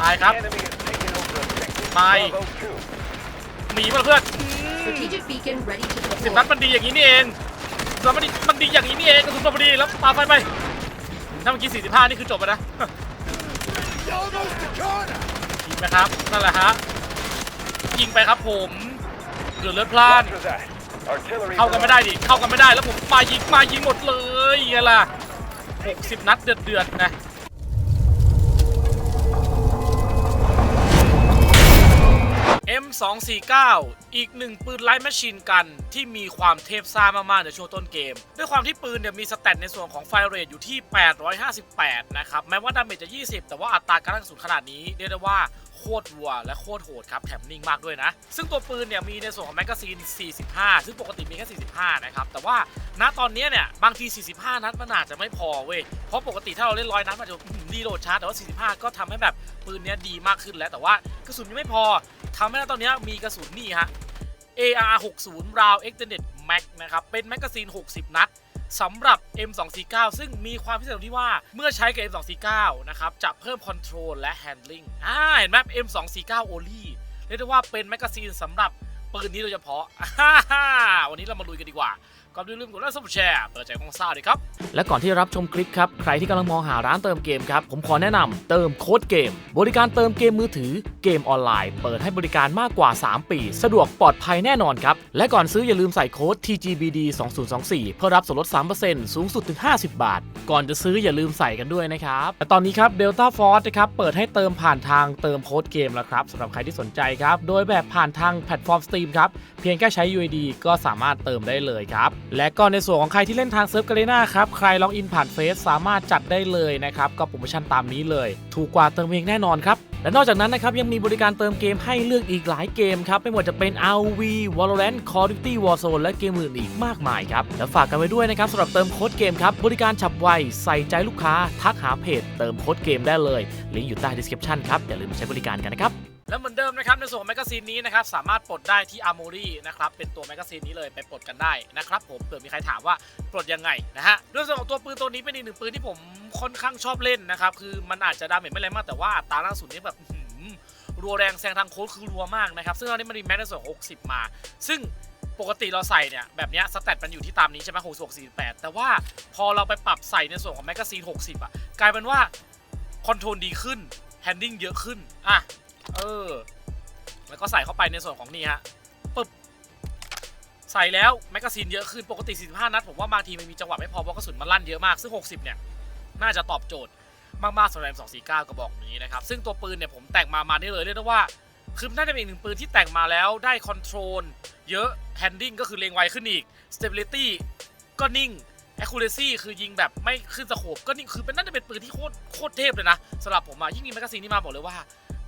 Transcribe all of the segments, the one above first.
ตายครับ Enemy has taken over objective Bye. Bravo 2. หนีมาเพื่อน Strategic beacon ready to สิบ deploy. นัดมันดีอย่างนี้นี่เองแล้วมันดีมันดีอย่างนี้นี่เองกระสุนพอดีแล้วปาไฟไปถ้าเมื่อกี้45นี่คือจบไปนะ ยิงไปครับ นั่นแหละฮะ ยิงไปครับผมเหลือเลือดพล่าน Roger that. Artillery เข้ากันไม่ได้ดิ เข้ากันไม่ได้แล้วผมมายิงมายิงหมดเลยไงล่ะ60 นัดเดือดเดือดๆนะ M249 อีกหนึ่งปืนไลท์แมชชีนกันที่มีความเทพซ่ามาก ๆ ในช่วงต้นเกม ด้วยความที่ปืนเนี่ยมีสเตตในส่วนของไฟเรทอยู่ที่ 858 นะครับ แม้ว่าดาเมจจะ 20 แต่ว่าอัตราการกระสุนขนาดนี้เรียกได้ว่าโคตรวัวและโคตรโหดครับแถมนิ่งมากด้วยนะ ซึ่งตัวปืนเนี่ยมีในส่วนของแมกกาซีน 45 ซึ่งปกติมีแค่ 45 นะครับ แต่ว่าณตอนนี้เนี่ยบางที 45 นัดมันอาจจะไม่พอเว้ย เพราะปกติถ้าเราเล่นร้อยนัดมันจะอื้อหือรีโหลดช้าแต่ว่า 45 ก็ทำให้แบบปืนเนี้ยดีมากขึ้นแล้วแต่ว่ากระสุนยังไม่พอ ทำให้ณตอนนี้มีกระสุนนี่ฮะ AR 60 Round Extended Mag นะครับ เป็นแมกกาซีน 60 นัดสำหรับ M249 ซึ่งมีความพิเศษตรงที่ว่าเมื่อใช้กับ M249 นะครับ จะเพิ่มคอนโทรลและแฮนดิ้งอ่าเห็นไหม M249 Only เรียกได้ว่าเป็นแมกกาซีนสำหรับปืนนี้โดยเฉพาะอ่าฮ่าวันนี้เรามาลุยกันดีกว่า ก่อนอื่นลืมกดไลค์ซับแชร์เปิดใจกองซ่าเลยครับ และก่อนที่จะรับชมคลิปครับ ใครที่กำลังมองหาร้านเติมเกมครับ ผมขอแนะนำเติมโค้ดเกม บริการเติมเกมมือถือเกมออนไลน์ เปิดให้บริการมากกว่า 3 ปี สะดวกปลอดภัยแน่นอนครับ และก่อนซื้ออย่าลืมใส่โค้ด TGBD 2024เพื่อรับส่วนลด 3%สูงสุดถึง 50 บาท ก่อนจะซื้ออย่าลืมใส่กันด้วยนะครับและตอนนี้ครับ Delta Force นะครับเปิดให้เติมผ่านทางเติมโค้ดเกมแล้วครับสำหรับใครที่สนใจครับโดยแบบผ่านทางแพลตฟอร์ม Steam ครับ เพียงแค่ใช้ UID ก็สามารถเติมได้เลยครับ และก็ในส่วนของใครที่เล่นทางเซิร์ฟกาเลนาครับ ใครล็อกอินผ่านเฟซสามารถจัดได้เลยนะครับก็โปรโมชั่นตามนี้เลย ถูกกว่าเติมเองแน่นอนครับและนอกจากนั้นนะครับยังมีบริการเติมเกมให้เลือกอีกหลายเกมครับ ไม่ว่าจะเป็น RV Valorant Call of Duty Warzone และเกมอื่นอีกมากมายครับ และฝากกันไว้ด้วยนะครับสำหรับเติมโค้ดเกมครับ บริการฉับไว ใส่ใจลูกค้า ทักหาเพจ เติมโค้ดเกมได้เลย ลิงก์อยู่ใต้ description ครับ อย่าลืมมาใช้บริการกันนะครับ และเหมือนเดิมนะครับในส่วนของแมกกาซีนนี้นะครับสามารถปลดได้ที่ Armory นะครับเป็นตัวแมกกาซีนนี้เลยไปปลดกันได้นะครับผมเผื่อมีใครถามว่าปลดยังไงนะฮะด้วยส่วนของตัวปืนตัวนี้เป็นอีกหนึ่งปืนที่ผมค่อนข้างชอบเล่นนะครับคือมันอาจจะดาเมจไม่แรงมากแต่ว่าอัตราล่าสุดนี่แบบหือรัวแรงแซงทางโค้ดคือรัวมากนะครับซึ่งตอนนี้มันมีแม็กในส่วน 60 มา ซึ่งปกติเราใส่เนี่ยแบบนี้สแตทมันอยู่ที่ตามนี้ใช่ไหม66 48แต่ว่าพอเราไปปรับใส่ในส่วนของแมกกาซีน60อะกลายเป็นว่าคอนโทรลดีขึ้นแฮนดิ้งเยอะขึ้นอะ เออ แล้วก็ใส่เข้าไปในส่วนของนี่ฮะปึ๊บใส่แล้วแมกกาซีนเยอะขึ้นปกติ 45 นัดผมว่าบางทีมันมีจังหวะไม่พอเพราะกระสุนมันลั่นเยอะมาก ซึ่ง 60 เนี่ย น่าจะตอบโจทย์มากๆสำหรับ249 กระบอกนี้นะครับ ซึ่งตัวปืนเนี่ยผมแต่งมามาได้เลยเรียกได้ว่าคือน่าจะเป็นอีกหนึ่งปืนที่แต่งมาแล้วได้คอนโทรลเยอะแฮนดิ้งก็คือเลงไวขึ้นอีก stability ก็นิ่ง accuracy คือยิงแบบไม่ขึ้นสโคปก็นิ่งคือเป็นน่าจะเป็นปืนที่โคตรโคตรเทพเลยนะสำหรับผมอะยิ่งมีแมกกาซีนนี่มาบอกเลยว่า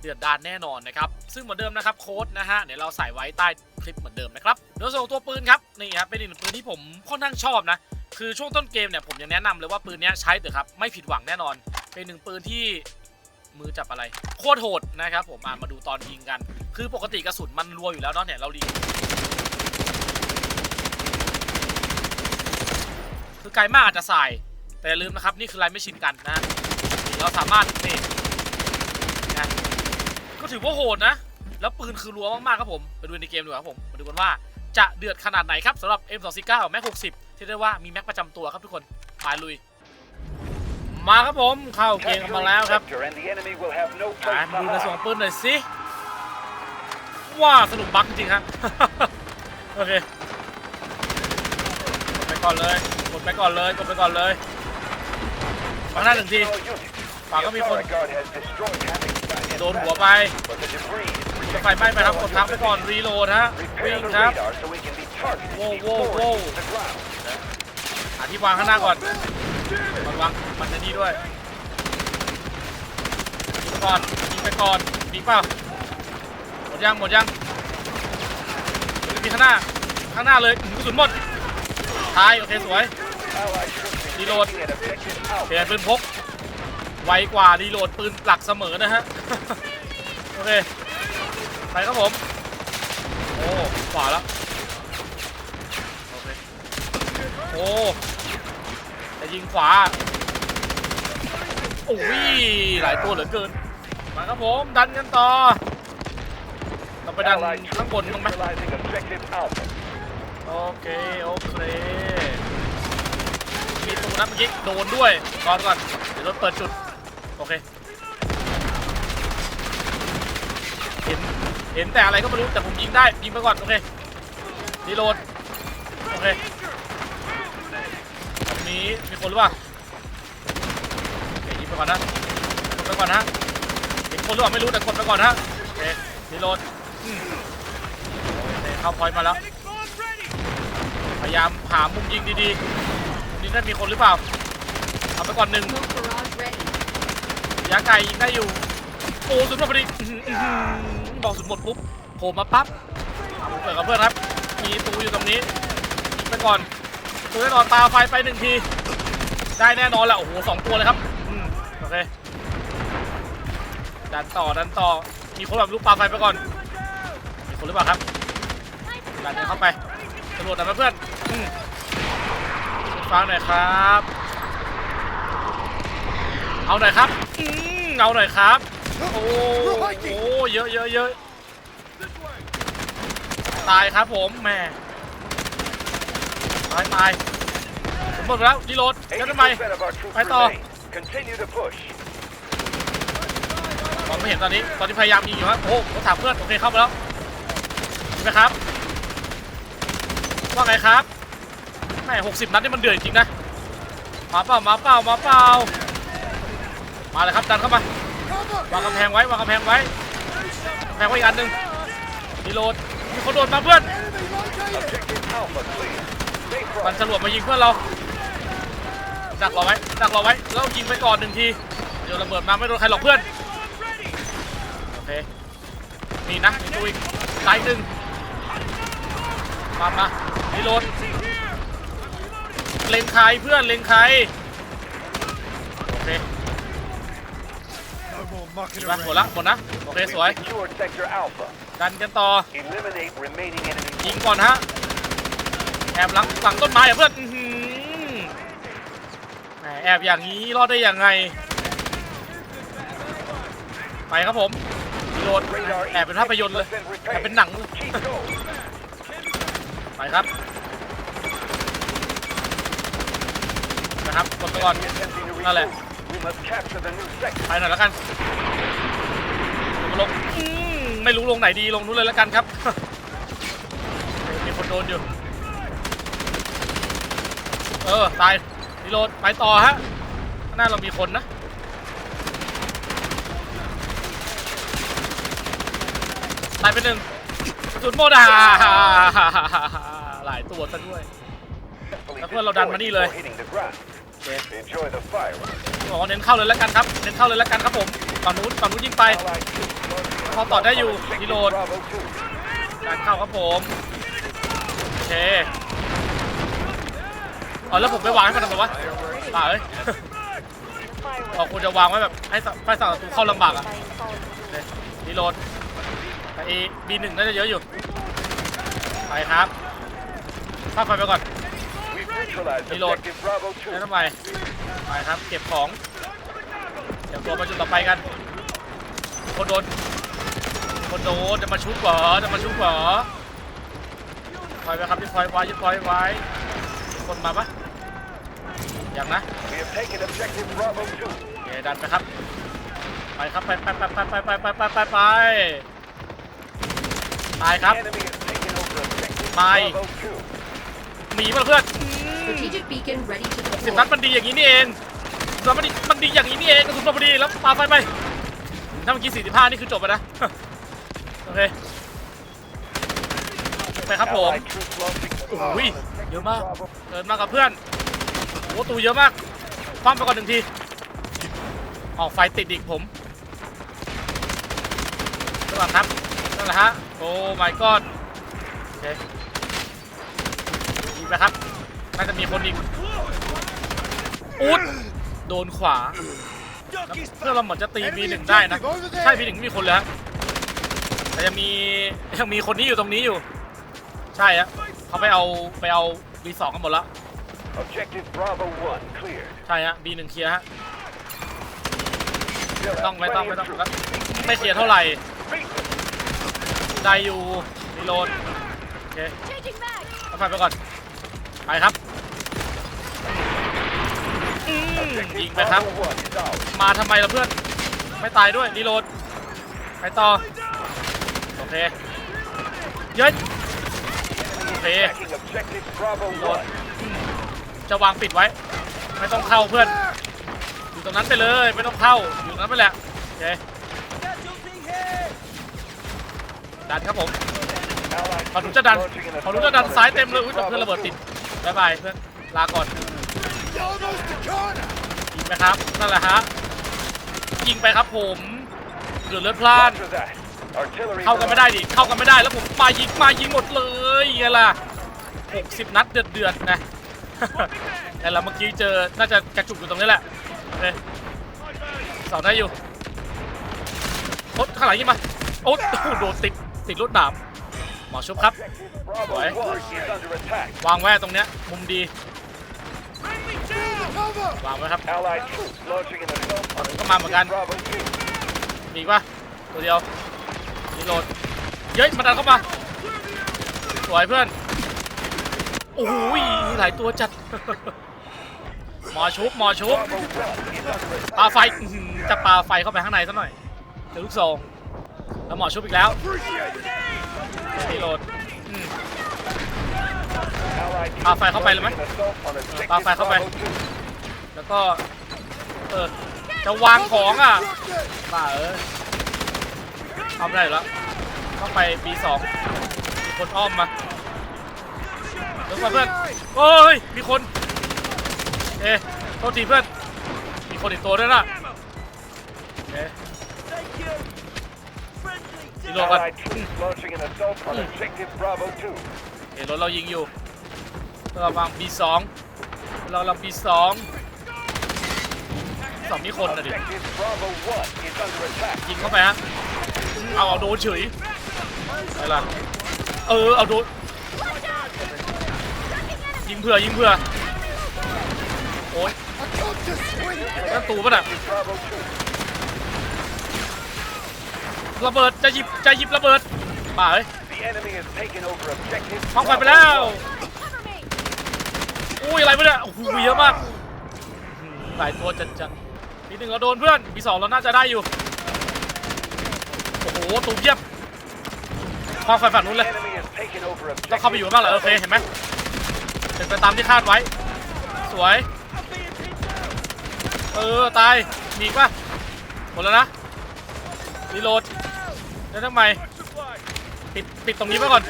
ดือดดานแน่นอนนะครับ ซึ่งเหมือนเดิมนะครับโค้ดนะฮะเดี๋ยวเราใส่ไว้ใต้คลิปเหมือนเดิมนะครับโดยส่วนของตัวปืนครับนี่ครับเป็นอีกหนึ่งปืนที่ผมค่อนข้างชอบนะคือช่วงต้นเกมเนี่ยผมยังแนะนำเลยว่าปืนนี้ใช้เถอะครับไม่ผิดหวังแน่นอน เป็นหนึ่งปืนที่มือจับอะไรโคตรโหดนะครับผมอะมาดูตอนยิงกัน คือปกติกระสุนมันรัวอยู่แล้วเนาะเนี่ยเราดีคือไกลมากอาจจะสาย แต่อย่าลืมนะครับ นี่คือไลน์ไม่ชินกันนะเราสามารถนี่นะ ก็ถือว่าโหดนะ แล้วปืนคือรัวมากๆครับผม ไปดูในเกมดีกว่าครับผมมาดูกันว่าจะเดือดขนาดไหนครับสำหรับ M249 แม็ก60ที่เรียกว่ามีแม็กประจำตัวครับทุกคนไปลุย มาครับผมเข้าเกมกันมาแล้วครับอะ place มาดูในส่วนข hide. องปืนหน่อยสิว่าสนุกบักจริงฮะโอเคกดไปก่อนเลยกดไปก่อนเลยกดไปก่อนเลยมาหน้าหนึ่งที All units. Pak, The kami pun- โดนหัวไปจะไฟไหม้ไปครับกดทับไปก่อนรีโหลดฮะวิ่งครับ radar so we can be targeted Whoa, whoa, before whoa. it hits the ground. หาที่วางข้างหน้าก่อนมันวางมันจะนี่ด้วยยิงไปก่อนยิงไปก่อนมีเปล่าหมดยังหมดยังมีข้างหน้าข้างหน้าเลยกระสุนหมดตายโอเคสวย Allied troops Reload. engaging at objective เปลี่ยนปืนพก ไวกว่ารีโหลดปืนหลักเสมอนะฮะ โอเค ไปครับผม โอ้ขวาแล้ว โอเค โอ้จะยิงขวา โอ้ยหลายตัวเหลือเกิน มาครับผม ดันกันต่อเราไปดันข้างบนบ้างไหมโอเค โอเคมีตูนะเมื่อกี้โดนด้วยก่อนก่อน เดี๋ยวรถเปิดจุด โอเคเห็นเห็นแต่อะไรก็ไม่รู้แต่ผมยิงได้ยิงไปก่อนโอเครีโหลดโอเคตรงนี้มีคนหรือเปล่าเคยิงไปก่อนนะกดไปก่อนนะเห็นคนหรือเปล่าไม่รู้แต่กดไปก่อนนะโอเครีโหลดโอเคเข้าพอยต์มาแล้วพยายามหามุมยิงดีๆมุมนี้ได้มีคนหรือเปล่าเอาไปก่อนหนึ่ง ยาไก่ยิงได้อยู่โอ้สุดหมดพอดีบอกสุดหมดปุ๊บโผล่มาปั๊บเปิดกับเพื่อนครับ มีตูอยู่ตรงนี้ไปก่อนตูแน่นอนตาไฟไปหนึ่งที ได้แน่นอนแหละโอ้โหสองตัวเลยครับอโอเคดันต่อดันต่อมีคนแบบลูกปลาไฟไปก่อนมีคนหรือเปล่าครับดันเข้าไปตำรวจดันมาเพื่อนอฟังหน่อยครับ เอาหน่อยครับอืมเอาหน่อยครับ โอ้โหเยอะเยอะเยอะตายครับผมแหม่ตายตายผมหมดแล้วรีโหลดแล้วทำไม80% of our troops Phải to. remain. Continue to push. มองไม่เห็นตอนนี้ ตอนนี้พยายามยิงอยู่ครับโอ้โหเขาถามเพื่อนโอเคเข้ามาแล้วเห็นไหมครับ ว่าไงครับแม่หกสิบนัดนี่มันเดือดจริงๆนะ มาเปล่ามาเปล่ามาเปล่า มาเลยครับดันเข้ามาวางกำแพงไว้วางกำแพงไว้แพงไว้อีกอันหนึ่งรีโหลดมีคนโดดมาเพื่อน มัน front. จรวดมายิงเพื่อนเราดักรอไว้ดักรอไว้แล้วยิงไปก่อนหนึ่งทีเดี๋ยวระเบิดมาไม่โดนใครหรอกเพื่อนโอเคนี่นะมีตัวอีกตายหนึ่งมามารีโหลดเล็งใครเพื่อนเล็งใคร มาหมดละหมดนะโอเคสวย secured Sector Alpha. ดันกันต่อ Eliminate remaining enemy ยิงก่อนฮะแอบหลังหลังต้นไม้อะเพื่อนอื้อหือแหมแอบอย่างนี้รอดได้ยังไง ไปครับผมโดด Radar แอบเป็นภาพยนตร์เลยแอบเป็น repaired. หนังเลย Keep going. ไปครับนะครับกดไปก่อน Attempting to นั่นแหละ regroup. We must capture the new sector. ไปหน่อยแล้วกันลงอืมไม่รู้ลงไหนดีลงนู้นเลยแล้วกันครับ มีคนโดนอยู่ เออ ตายรีโหลดไปต่อฮะข้างหน้าเรามีคนนะ ตายไปหนึ่งกระสุนโมดาหลายตัวซะด้วย Successfully That's what เราดันมานี่เลย destroyed before hitting the ground. โอเค Enjoy the fire. บอกว่าเน้นเข้าเลยแล้วกันครับเน้นเข้าเลยแล้วกันครับผมฝั่งนู้นฝั่งนู้นยิงไป Allied troops launching พอต่อได้อยู่ Objective รีโหลด Bravo 2. การเข้าครับผมโอเคเอาแล้วผมไปวางให้มันทำไมวะป่าเอ้ยเอาคุณจะวางไว้แบบให้สไฟสั่งศัตรูเข้าลำบากอะโอเครีโหลดแต่เอบีหนึ่งน่าจะเยอะอยู่ ไปครับข้ามไฟไปก่อน We've neutralized Reload. Objective Bravo แล้ว 2. ทำไมไปครับ เก็บของเดี๋ยวตัวไปจุดต่อไปกัน คนโดน คนโดนจะมาชุบเหรอจะมาชุบเหรอพอยไว้ครับที่พอยไว้ที่พอยไว้มีคนมาปะอย่างนะ We have taken Objective Bravo 2. โอเคดันไปครับ ไปครับไปไปไปไปไปไปไปไปไปไปตายครับ Enemy has taken over Objective Bye. Bravo 2. หมีมาเพื่อน Strategic beacon ready to สิบนัด deploy. มันดีอย่างนี้นี่เองแล้วมันดีมันดีอย่างนี้นี่เองกระสุนมาพอดีแล้วปาไฟไปถ้าเมื่อกี้45นี่คือจบไปนะ โอเคไปครับผม Allied troops launching อุ้ย เยอะมากเดินมากับเพื่อนโอ้ตูเยอะมากคว้าไปก่อนหนึ่งทีออกไฟติดอีกผมสวัสดีครับนั่นแหละฮะ โอ้ my god โอเคยิงไปครับ น่าจะมีคนอีกอุ๊ดโดนขวาแล้วเพื่อนเราเหมือนจะตี B1 ได้นะ ใช่ B1 ไม่มีคนเลยฮะแต่ยังมียังมีคนนี้อยู่ตรงนี้อยู่ ใช่ฮะเขาไปเอาไปเอา B2 กันหมดแล้ว Objective Bravo 1 cleared. ใช่ฮะ B1 เคลียร์ฮะ Still have ต้องไม่ต้อง plenty ไม่ of ต้อง troops. ไม่เคลียร์เท่าไหร่ Beat them. ได้อยู่รีโหลดโอเค Changing mag. เอาไฟไปก่อนไปครับอืม ยิงไปครับ มาทำไมล่ะเพื่อน ไม่ตายด้วยรีโหลด ไปต่อ โอเคเย้ยโอเค Attacking objective Bravo Lord. one. จะวางปิดไว้ ไม่ต้องเข้าเพื่อน อยู่ตรงนั้นไปเลย ไม่ต้องเข้า อยู่ตรงนั้นไปแหละ โอเคดันครับผม Allied พอหนูจะดัน launching an พอหนูจะดันซ้ายเต็มเลย อุ้ยเพื่อนระเบิดติดบายบายเพื่อน ลาก่อน ยิงไปครับนั่นแหละฮะยิงไปครับผมเดือดเลือดพ two. ล่าน Roger that. Artillery เข้ากันไม่ได้ดิเข้ากันไม่ได้แล้วผมมายิงมายิงหมดเลยไงล่ะ60นัดเดือดเดือดๆนะ แต่เราเมื่อกี้เจอน่าจะกระจุกอยู่ตรงนี้แหละโอเคเสาได้อยู่โอ๊ตข้างหลังยิงมาโอ๊ตโอ้โหโดนติดติดรถหนามหมอชุบครับ Bravo Boy. one is under attack. วางไว้ตรงเนี้ยมุมดี วางไว้ครับ Allied troops launching an assault on ก็มาเหมือนกัน Bravo two. มีอีกปะตัวเดียวรีโหลดเย้ยมันดันเข้ามาสวยเพื่อน โอ้โหหลายตัวจัด หมอชุบหมอชุบ Bravo one is under attack. ปาไฟอื้อหือจะปาไฟเข้าไปข้างในซะหน่อยเจอลูกซองแล้วหมอชุบอีกแล้วรีโหลดอืม Allied ปาไฟเข้าไปเลยไหม launching an assault on objective ปาไฟเข้าไป Bravo two. แล้วก็เออจะวางของอะป่าเออทำได้แล้วต้องไป B2 มีคนอ้อมมาเดี๋ยวก่อนเพื่อนโอ้ยมีคน เอ๊ะโทษทีเพื่อนมีคนอีกตัวด้วยนะเอ๊ะรีโหลดก่อน Allied troops launching an assault on objective Bravo two. เห็นรถเรายิงอยู่เราวาง B2 เราลำ B2 สอง มีคนนะดิ Objective Bravo one is under attack. ยิงเข้าไปฮะ เอาเอาโดนเฉยอะไรล่ะ เออ เอาโดน ยิงเผื่อยิงเผื่อ โอ๊ยนั่นตูป่ะน่ะ Bravo two. ระเบิด จะหยิบ จะหยิบระเบิดป่าเอ้ย The enemy has taken over objective ห้องไฟไป Bravo แล้ว Cover me. อุ้ยอะไรวะเนี่ยโอ้โหเยอะมากอื้อหือหลายตัวจัดจัด ทีหนึ่งเราโดนเพื่อนปีสองเราน่าจะได้อยู่ โอ้โหตูเพียบห้องไฟฝั่งนู้นเลย enemy has taken over ต้องเข้าไปอยู่บ้างเหรอโอเคเห็นไหมเป็นไปตามที่คาดไว้ สวย เออ ตายมีอีกปะหมดแล้วนะรีโหลดแล้วทำไมปิดปิดตรงนี้ไว้ก่อน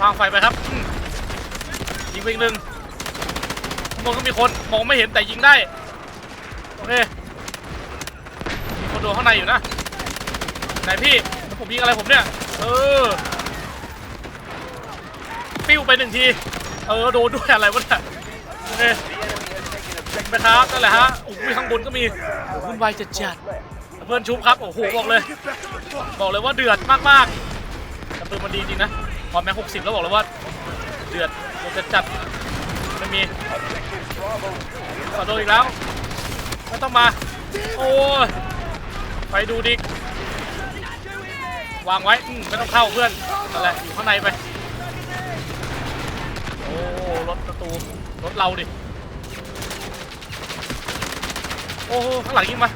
วางไฟไปครับยิงไปอีกหนึ่ง ข้างบนก็มีคนมองไม่เห็นแต่ยิงได้ โอเค มีคนโดนข้างในอยู่นะ ไหนพี่แล้วผมยิงอะไรผมเนี่ย เออ ปิ้วไปหนึ่งที เออ โดนด้วยอะไรวะเนี่ย โอเค The enemy has taken objective ไปครับนั่นแหละฮะ โอ้โหข้างบนก็มีโอ้โหวุ่นวายจัดจัดๆเพื่อนชุบครับ โอ้โห บอกเลย บอกเลยว่าเดือดมากๆแต่ปืนมันดีจริงนะพอแม็กหกสิบแล้วบอกเลยว่า เดือดเดือดจัดจัดๆไมีขอโดนอีกแล้วไม่ต้องมา โอ้ยไปดูดิวางไว้ไม่ต้องเข้าเพื่อนนั่นแหละอยู่ข้างในไป โอ้รถประตูรถเราดิ โอ้ข้างหลังยิงมา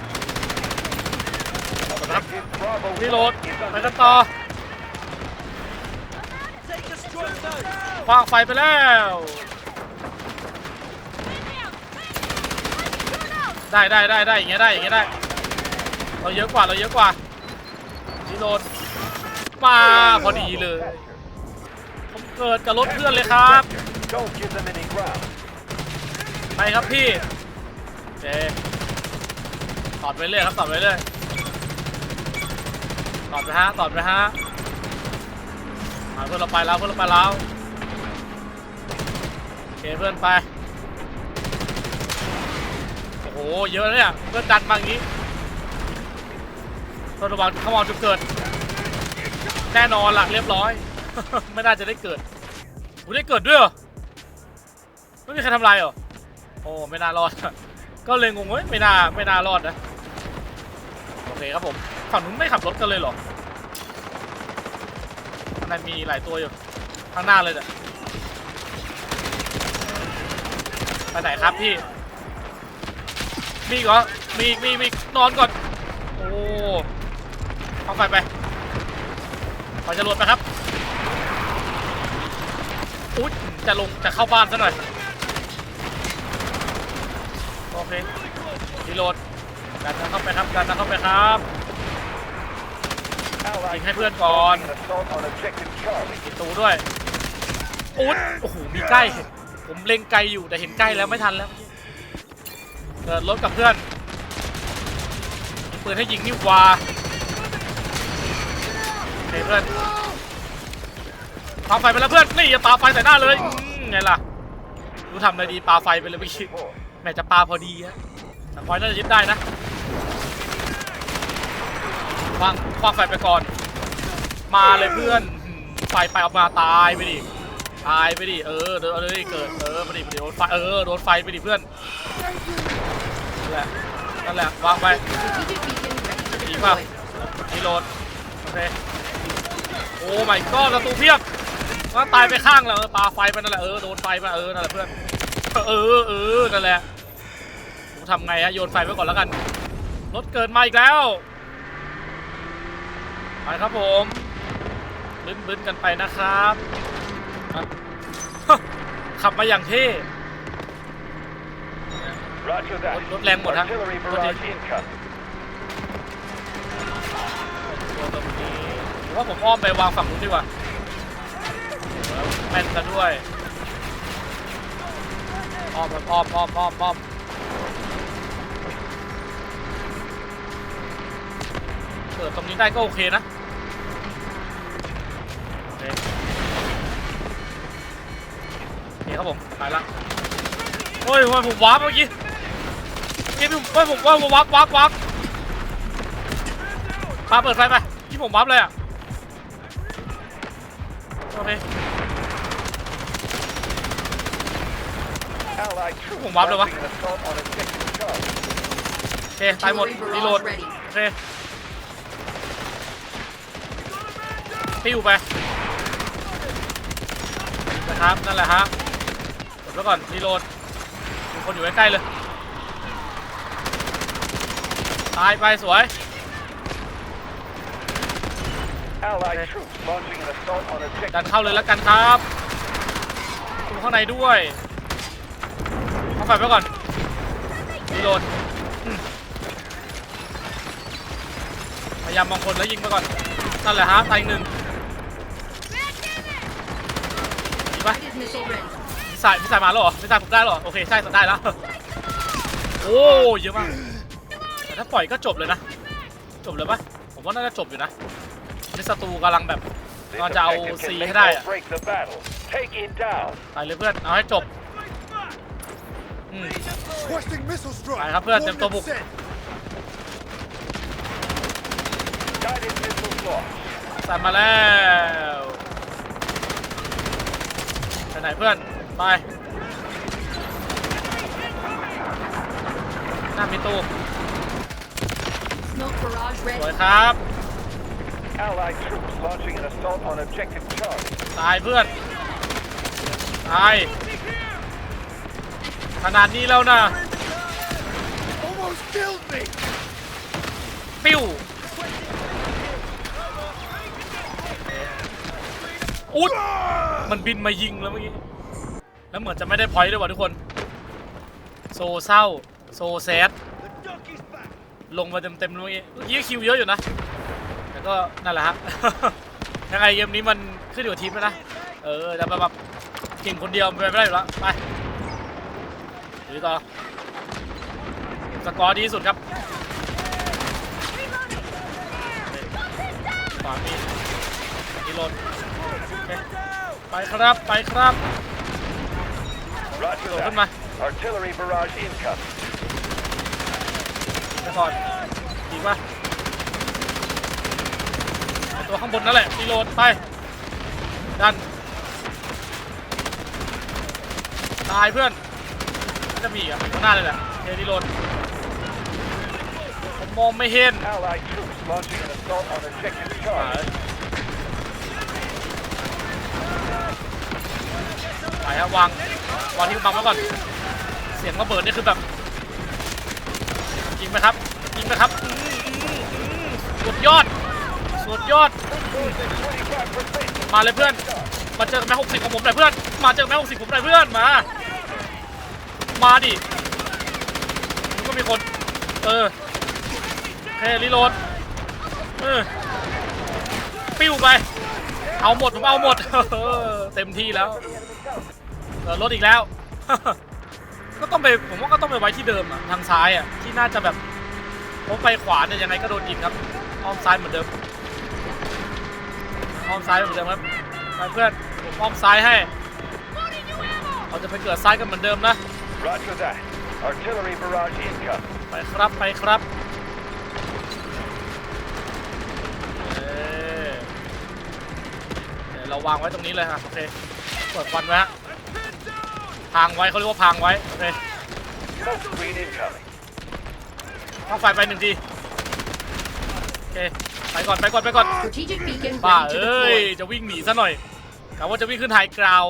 Objective Bravo รีโหลดไปกันต่อคว้างไฟไปแล้ว ได้ได้ได้ได้อย่างเงี้ยได้อย่างเงี้ยได้ เราเยอะกว่าเราเยอะกว่ารีโหลดมาพอดีเลย ผมเกิดกับรถเพื่อนเลยครับ ไปครับพี่เคตอดไปเรื่อยครับตอดไปเรื่อยตอดไปฮะตอดไปฮะมาเพื่อนเราไปแล้วเพื่อนเราไปแล้วโอเคเพื่อนไป เยอะนะเนี่ยเพื่อนดันมาอย่างนี้ระวังขมองจุดเกิด แน่นอนหละเรียบร้อย ไม่น่าจะได้เกิดกูได้เกิดด้วยเหรอไม่มีใครทำลายเหรอโอ้ไม่น่ารอด ก็เลยงงเว้ยไม่น่าไม่น่ารอดนะโอเคครับผมฝั่งนู้นไม่ขับรถกันเลยเหรอข้างในมีหลายตัวอยู่ข้างหน้าเลยเนี่ยไปไหนครับพี่ มีอีกเหรอ มีอีกมีมีนอนก่อน โอ้เข้าไฟไปไฟจะรวดไปครับ อุ๊ย จะลง จะเข้าบ้านซะหน่อย โอเครีโหลดดันเข้าไปครับดันเข้าไปครับยิงให้เพื่อนก่อนปิดตูด้วย อุ๊ดโอ้โห มีใกล้ ผมเล็งไกลอยู่แต่เห็นใกล้แล้วไม่ทันแล้ว เกิดรถกับเพื่อนมีปืนให้ยิงนี่วาโอเคเพื่อนปาไฟไปแล้วเพื่อน นี่อย่าปาไฟใส่หน้าเลยไงล่ะรู้ทำอะไรดีปาไฟไปเลยเมื่อกี้แม่จะปาพอดีอะแต่พอยน่าจะยึดได้นะวางวางไฟไปก่อน มาเลยเพื่อนไฟไปเอามาตายไปดิ ตายไปดิเออเดี๋ยวเอาเลยเกิดเออไปดิไปดิโดนไฟเออโดนไฟไปดิเพื่อนนั่นแหละนั่นแหละวางไป ดีป่ะ deploy. รีโหลดโอเคโอ้ไม่ก็ศัตรูเพียบว่าตายไปข้างแล้วปาไฟไปนั่นแหละเออโดนไฟมาเออนั่นแหละเพื่อนเออเออนั่นแหละผมทำไงฮะโยนไฟไว้ก่อนแล้วกันรถเกินมาอีกแล้วไปครับผมบึ้นบึ้นกันไปนะครับ ขับมาอย่างเท่ Roger that. Rốt- rốt len một hả? Artillery Rốt barrage đi. incoming. ตัวตรงนี้ผมว่าผมอ้อมไปวางฝั่งนู้นดีกว่าแล้วแม่นซะด้วยอ้อมอ้อมอ้อมอ้อมอ้อมเปิดตรงนี้ได้ก็โอเคนะ ครับผมไปละโอ้ยโอ้ยผมวาร์ปเมื่อกี้เมื่อกี้ผมเฮ้ยผมว่าผมวาร์ปวาร์ปวาร์ปปาเปิดไฟไปที่ผมวับเลยอะโอเค Allied troops Không bám được á? launching an assault on objective Charlie. โอเคตายหมด รีโหลดโอเคปิ้วไปนะครับนั่นแหละฮะ กดไว้ก่อนรีโหลดมีคนอยู่ใกล้ๆเลย ตายไปสวย Allied Okay. troops launching an assault on ดัน objective เข้าเลยแล้วกันครับดูข้างในด้วยเข้าไฟไปก่อนรีโหลดอืมพยายามมองคนแล้วยิงไปก่อน นั่นแหละฮะตายอีกหนึ่งดีปะ Guided missile ready. พี่สายพี่สายมาแล้วเหรอพี่สายผมได้เหรอโอเคใช่ได้แล้วโอ้เยอะมากแต่ถ้าปล่อยก็จบเลยนะ จบเลยปะผมว่าน่าจะจบอยู่นะนี่ศัตรูกำลังแบบ This เราจะเอา objective ซี can ให้ make ได้ or อะ break the battle. Take it down. ไปเลยเพื่อนเอาให้จบอืม Requesting missile strike. Phải, Hấp Hương, tìm tô bục. Coordinates sent. Guided missiles launched. ใส่มาแล้วไปไหนเพื่อน ไปหน้ามีตู้ Smoke barrage สวย ready. ครับ Allied troops launching an assault on objective Charlie. ตายเพื่อน ตาย ขนาดนี้แล้วนะ Almost killed me. ปิ้วอุ๊ดมันบินมายิงแล้วเมื่อกี้ แล้วเหมือนจะไม่ได้พอยต์ด้วยว่ะทุกคน โซเศร้า โซแซดลงมาเต็มๆเลยเมื่อกี้เมื่อกี้คิวเยอะอยู่นะแต่ก็นั่นแหละฮะ ยังไงเกมนี้มันขึ้นอยู่กับทีมด้วยนะ เออจะแบบเก่งคนเดียวไปไม่ได้อยู่แล้วไปดูต่อสกอร์ดีที่สุดครับขวามีดีโหลดไปครับ ไปครับ โดดขึ้น that. มา Artillery barrage incoming. ไปก่อนดีป่ะไอ้ตัวข้างบนนั่นแหละดีโหลดไป ดัน ตายเพื่อนน่าจะมีอีกอะข้างหน้าเลยแหละโอเคดีโหลดผมมองไม่เห็น Allied troops launching an assault on objective Charlie. ไปฮะวางวางที่บังไว้ก่อน เสียงระเบิดนี่คือแบบยิงไหมครับยิงไหมครับสุดยอดสุดยอด มาเลยเพื่อน มาเจอแม่หกสิบของผมหน่อยเพื่อน มาเจอแม่หกสิบผมหน่อยเพื่อนมา มาดิมันก็มีคน เออเครีโหลดเออปิ้วไป เอาหมดผมเอาหมดเต็มที่แล้ว เออรถอีกแล้ว ก็ต้องไปผมว่าก็ต้องไปไว้ที่เดิมอะทางซ้ายอะที่น่าจะแบบผมไปขวาเนี่ยยังไงก็โดนยิงครับอ้อมซ้ายเหมือนเดิมอ้อมซ้ายเหมือนเดิมครับไปเพื่อนผมอ้อมซ้ายให้เราจะไปเกิดซ้ายกันเหมือนเดิมนะ Roger that. Artillery barrage incoming. ไปครับไปครับเอ้ยเดี๋ยวเราวางไว้ตรงนี้เลยฮะโอเคเปิดควันไว้ฮะ พางไว้เขาเรียกว่าพางไว้โอเค Smoke screen incoming. ต้องไฟไปหนึ่งทีโอเคไปก่อนไปก่อนไปก่อน Strategic beacon บ้า ready to เอ้ย deploy. จะวิ่งหนีซะหน่อยกะว่าจะวิ่งขึ้นไฮกราว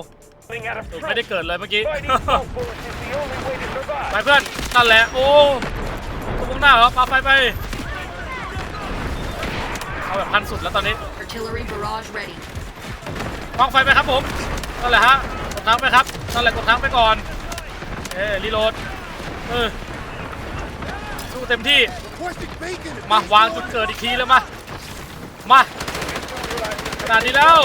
Running out of ไม่ได้ troops. เกิดเลยเมื่อกี้ Fighting smoke bullets is the only way to ไป survive. เพื่อนนั่นแหละโอ้ตรงหน้าเหรอปาไฟไปเอาแบบพันสุดแล้วตอนนี้ Artillery barrage ready. วางไฟไปครับผมนั่นแหละฮะ ดทั้งไปครับนั่นแหละกดทั้งไปก่อนเอ้รีโหลดเออสู้เต็มที่มาวางจุดเกิดอีกทีเลยมามาขนาดนี้แล้ว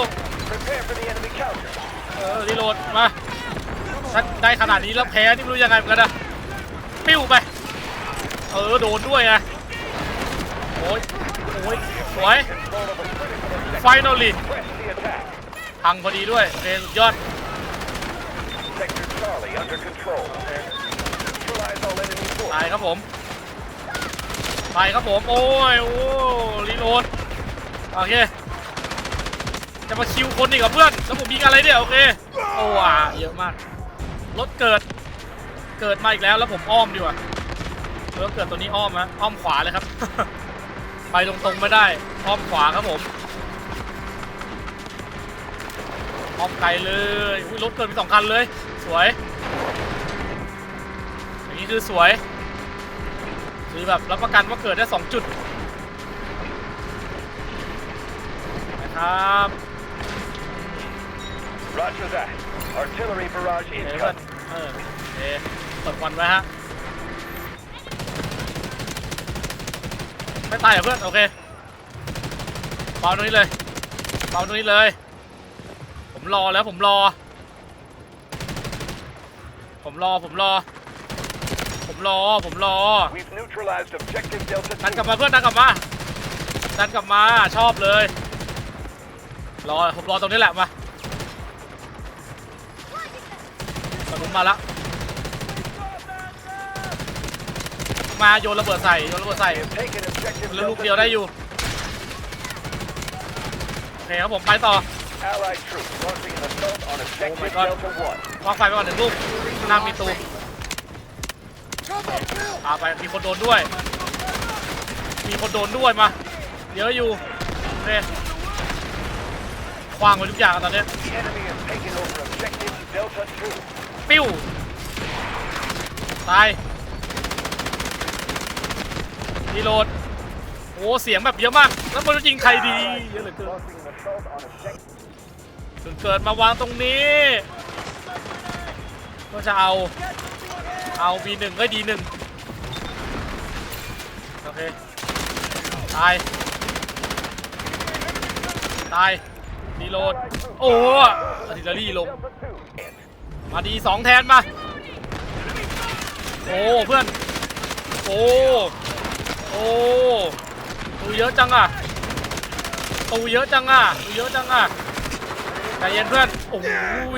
เออรีโหลดมาถ้าได้ขนาดนี้แล้วแพ้นี่ไม่รู้ยังไงเหมือนกันนะปิ้วไปเออโดนด้วยไงโอ้ยโอ้ยสวยไฟนอลลี Press the attack. พังพอดีด้วยเคสุดยอด Sector Charlie under control. Neutralize all enemy ตายครับผมไปครับผม โอ้ย โอ้รีโหลดโอเค จะมาคิวคนอีกกับเพื่อน แล้วผมยิงอะไรเนี่ย โอเค โอ้อะเยอะมาก รถเกิด เกิดมาอีกแล้ว แล้วผมอ้อมดีกว่ารถเกิดตัวนี้อ้อมฮะอ้อมขวาเลยครับ ไปตรงๆไม่ได้ อ้อมขวาครับผม อ้อมไกลเลยอุ้ยรถเกิดมีสองคันเลย สวย อย่างนี้คือสวย คือแบบรับประกันว่าเกิดได้2จุดนะครับ Roger that. Artillery barrage โอเคเพื่อน incoming. เออโอเคเปิดควันไว้ฮะ ไม่ตายเหรอเพื่อน โอเคเบาตรงนี้เลยเบาตรงนี้เลย รอแล้วผมรอ ผมรอผมรอ ผมรอผมรอ We've neutralized objective Delta ดัน 2. กลับมาเพื่อนดันกลับมาดันกลับมาชอบเลย รอผมรอตรงนี้แหละมาตอนผมมาละมาโยนระเบิดใส่โยนระเบิดใส่ Taken objective แล้วลูก Delta เดียวได้อยู่โอเคครับผมไปต่อ Allied troops launching an assault on objective God. Delta 1. วางไฟไปก่อนหนึ่งลูกข้างหน้ามีตู Barrage ready. Cover, Bill. พาไปมีคนโดนด้วย มีคนโดนด้วยมาเยอะอยู่โอเคคว้างไปทุกอย่างอะตอนเนี้ย The enemy has taken over objective Delta 2. ปิ้ว ตายรีโหลดโอ้เสียงแบบเยอะมาก แล้วมันจะยิงใครดีเยอะเหลือเกิน Launching an assault on objective ถึงเกิดมาวางตรงนี้ ก็จะเอา เอา B1 ก็ดีหนึ่งโอเค ตาย ตายรีโหลด โอ้อาร์ติลเลอรี่ลง มาดีสองแทนมา โอ้ เพื่อน โอ้ โอ้ตูเยอะจังอะตูเยอะจังอะตูเยอะจังอะ ใจเย็นเพื่อน โอ้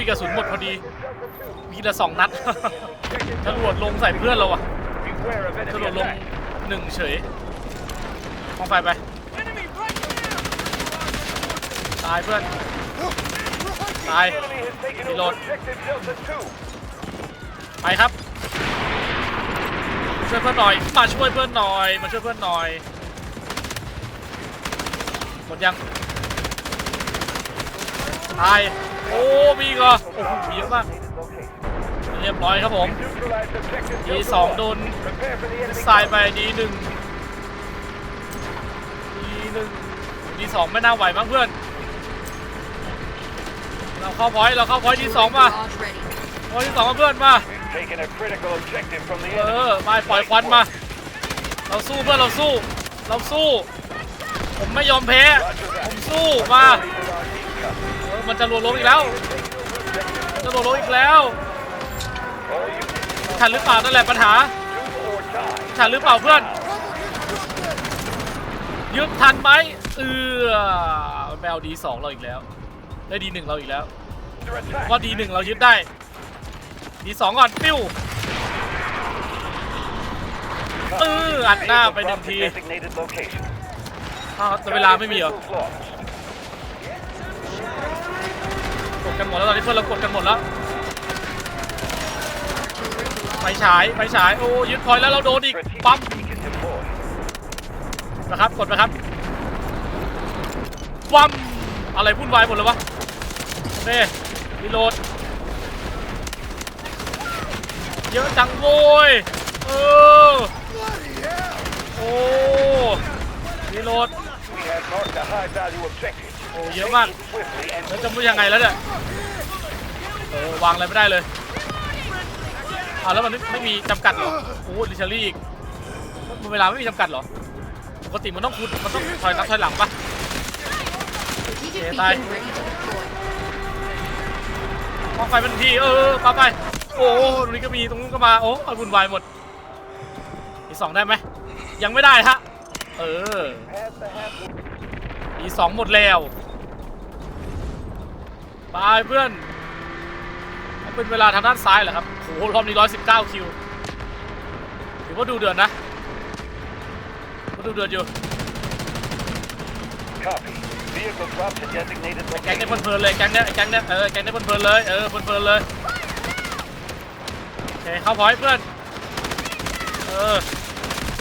ยกระสุนหมดพอดี มีแต่สองนัดจรวดลงใส่เพื่อนเราอะ Beware of จ enemy รวดลงหนึ่งเฉยห้องไฟไป ตายเพื่อน ตาย The enemy has taken Reload. over objective Delta 2. ไปครับช่วยเพื่อนหน่อย มาช่วยเพื่อนหน่อย มาช่วยเพื่อนหน่อย หมดยัง ตาย โอ้มีอีกเหรอโอ้โหมีเยอะมาก เรียบร้อยครับผม ดีสองโดน Prepare for the enemy ทรายไปดีหนึ่งดีหนึ่งดีสองไม่น่าไหวมั้งเพื่อน เราเข้าพอยต์เราเข้าพอยต์ดีสองมา barrage ready. พอยต์ดีสองมาเพื่อนมา taken a critical objective from the เอ enemy. อมาปล่อยควันมา เราสู้เพื่อนเราสู้ เราสู้ ผมไม่ยอมแพ้ ผมสู้มา มันจะรัวลงอีกแล้วจะรัวลงอีกแล้วทันหรือเปล่านั่นแหละปัญหาทันหรือเปล่าเพื่อน ยึดทันไหมเออแมวดีสองเราอีกแล้ว ได้ดีหนึ่งเราอีกแล้วว่าดีหนึ่งเรายึดได้ ดีสองก่อนปิ้วเอออัดหน้าไปหนึ่งทีอ้าวแต่เวลาไม่มีเหรอ ดกันหมดแล้วตอนนี้เพื่อนเรากดกันหมดแล้วไฟฉายไฟฉายโอ้ยึดพอยแล้วเราโดนอีกปั๊มนะครับกดนะครับปั๊มอะไรวุ่นวายหมดเลยวะโอเครีโหลดเยอะจังโว้ยเออโอ้รีโหลด โอ้เยอะมากแล้วจะพูดยังไงแล้วเนี่ยเออวางอะไรไม่ได้เลยอ่าแล้วมันไม่ไม่มีจำกัดเหรอโอ้ลิชอรี่อีกมันเวลาไม่มีจำกัดเหรอปกติมันต้องคูณมันต้องถอยนับถอยหลังปะ Strategic Okay, beacon bye. ready to deploy. มองไฟเป็นทีเออปาไปโอ้ตรงนี้ก็มีตรงนู้นก็มาโอ้ยวุ่นวายหมดอีสองได้ไหมยังไม่ได้ฮะเอออีสองหมดแล้ว ไปเพื่อนเอาเป็นเวลาทางด้านซ้ายเหรอครับโหรอบนี้ร้อยสิบเก้าคิว ถือว่าดูเดือดนะถือว่าดูเดือดอยู่ Copy. Vehicle dropped to designated แก๊ง location. เนี่ยเพลินๆเลยแก๊งเนี่ยแก๊งเนี่ยเออแก๊งเนี่ยเพลินๆเลย เออเพลินๆเลยโอเคเข้าพอยต์เพื่อน เออ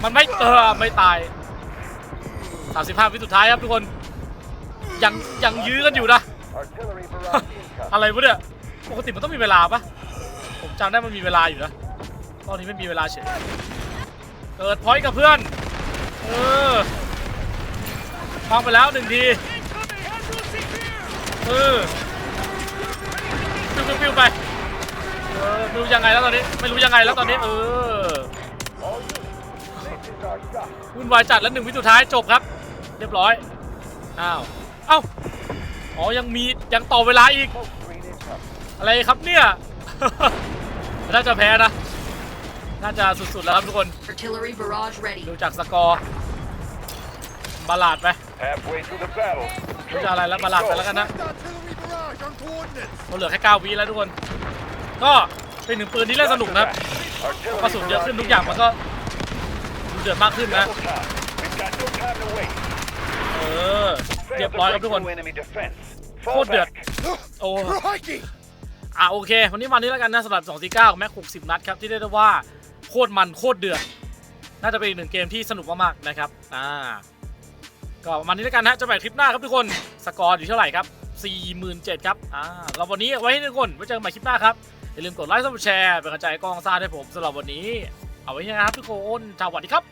มันไม่เออไม่ตาย 35 วิสุดท้ายครับทุกคน ยังยังยื้อกันอยู่นะ Artillery barrage incoming. อะไรวะเนี่ยปกติมันต้องมีเวลาปะผมจำได้มันมีเวลาอยู่นะ ตอนนี้ไม่มีเวลาเฉยเกิดพอยต์กับเพื่อน เออฟังไปแล้วหนึ่งทีเออปิ้วปิ้วปิ้วไป เออไม่รู้ยังไงแล้วตอนนี้ ไม่รู้ยังไงแล้วตอนนี้ เออ All units. Bases are shot. วุ่นวายจัดแล้วหนึ่งวิสุดท้ายจบครับ เรียบร้อย อ้าว เอ้า อ๋อยังมียังต่อเวลาอีก Smoke screen incoming. อะไรครับเนี่ย น่าจะแพ้นะ น่าจะสุดๆแล้วครับทุกคน Artillery barrage ready. ดูจากสกอร์บาลาดไป Halfway through the battle. ดูจะอะไรแล้วบาลาดไปแล้วกันนะ Select artillery barrage on coordinates! เราเหลือแค่9วิแล้วทุกคน ก็เป็นหนึ่งปืนที่เล่นสนุกนะครับ Artillery กระสุนเยอะขึ้น barrage ทุกอย่างมันก็ดูเดือดมากขึ้นนะ Double time. We've got no time to wait. เออเรีย Failed บ to ร้อยครั break บทุกคน through enemy defense. โค Fall ตรเดือด back. โอ้ Crikey! อะโอเค วันนี้มานี้แล้วกันนะสำหรับ2 4 9แม็ก60 นัดครับ ที่เรียกได้ว่าโคตรมันโคตรเดือด น่าจะเป็นอีกหนึ่งเกมที่สนุกมากๆนะครับ อ่า ก็ประมาณนี้แล้วกันนะจะแบ่งคลิปหน้าครับทุกคน สกอร์อยู่เท่าไหร่ครับ 47,000ครับ อ่าเราวันนี้ไว้ให้ทุกคน ไว้เจอกันใหม่คลิปหน้าครับ อย่าลืมกดไลค์กดแชร์เป็นกำลังใจให้กองซ่าให้ผมสำหรับวันนี้ เอาไว้ที่นะครับทุกคนสวัสดีครับ